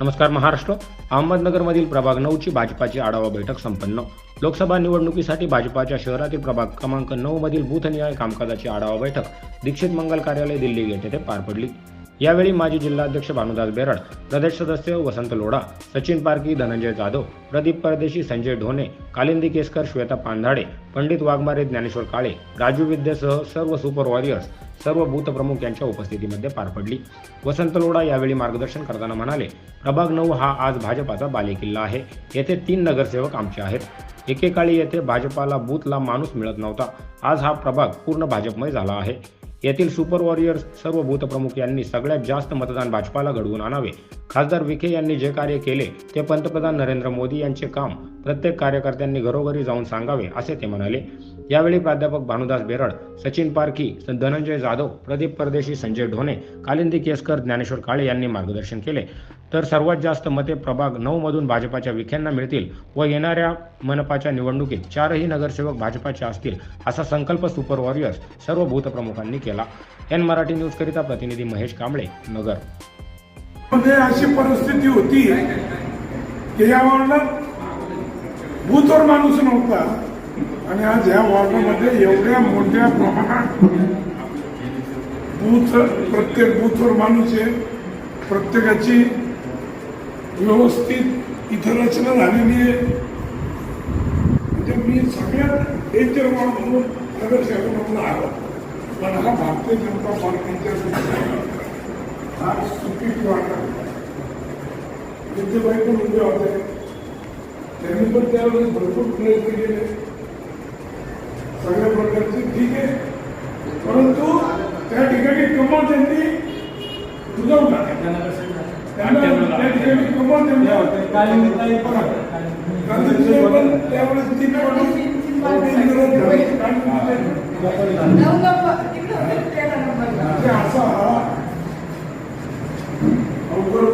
नमस्कार महाराष्ट्र. अहमदनगरमधील प्रभाग नऊची भाजपाची आढावा बैठक संपन्न. लोकसभा निवडणुकीसाठी भाजपाच्या शहरातील प्रभाग क्रमांक नऊ मधील बूथनिहाय कामकाजाची आढावा बैठक. दीक्षित मंगल कार्यालय दिल्ली गेट येथे पार पडली. यावेळी माजी जिल्हाध्यक्ष भानुदास बेरड प्रदेश सदस्य वसंत लोढा सचिन पारकी धनंजय जाधव प्रदीप परदेशी संजय ढोणे कालिंदी केसकर श्वेता पांधाडे पंडित वाघमारे ज्ञानेश्वर काळे राजू विद्येसह सर्व सुपर वॉरियर्स सर्व बूथप्रमुख यांच्या उपस्थितीमध्ये पार पडली. वसंत लोढा यावेळी मार्गदर्शन करताना म्हणाले प्रभाग नऊ हा आज भाजपाचा बालेकिल्ला आहे. येथे तीन नगरसेवक आमचे आहेत. एकेकाळी येथे भाजपाला बूथला माणूस मिळत नव्हता. आज हा प्रभाग पूर्ण भाजपमय झाला आहे. येथील सुपर वॉरियर सर्व भूतप्रमुख यांनी सगळ्यात जास्त मतदान भाजपाला घडवून आणावे. खासदार विखे यांनी जे कार्य केले ते पंतप्रधान नरेंद्र मोदी यांचे काम प्रत्येक कार्यकर्त्यांनी घरोघरी जाऊन सांगावे असे ते म्हणाले. यावेळी प्राध्यापक भानुदास बेरड सचिन पारखी धनंजय जाधव प्रदीप परदेशी संजय ढोणे कालिंदी केसकर ज्ञानेश्वर काळे यांनी मार्गदर्शन केले. तर सर्वात जास्त मते प्रभाग नऊ मधून भाजपाच्या विखेंना मिळतील व येणाऱ्या मनपाच्या निवडणुकीत चारही नगरसेवक भाजपाचे असतील असा संकल्प सुपर वॉरियर्स सर्व बूथ प्रमुखांनी केला. एन मराठी न्यूज करिता प्रतिनिधी महेश कांबळे नगर. अशी परिस्थिती होती की या वॉर्डात बूथवर माणूस नव्हता. आणि आज या वॉर्डामध्ये एवढ्या मोठ्या प्रमाणात बूथ प्रत्येक बूथवर माणूस आहे. प्रत्येकाची व्यवस्थित इथं रचना झालेली आहे. म्हणजे मी सगळ्यात डेंजर वॉर्ड म्हणून नगरसेवक आलो. पण हा भारतीय जनता पार्टीच्या हा चुकीची वाटत विद्याबाई पण उभे होते. त्यांनी पण त्यावेळेस भरपूर प्रयत्न केले. सगळ्या प्रकारचे ठीक आहे. परंतु त्या ठिकाणी कमल त्यांनी त्यांना त्या ठिकाणी कमल त्यांनी गांधीजी पण त्यावेळेस ती निवडणूक म्हणजे असा हा अवघड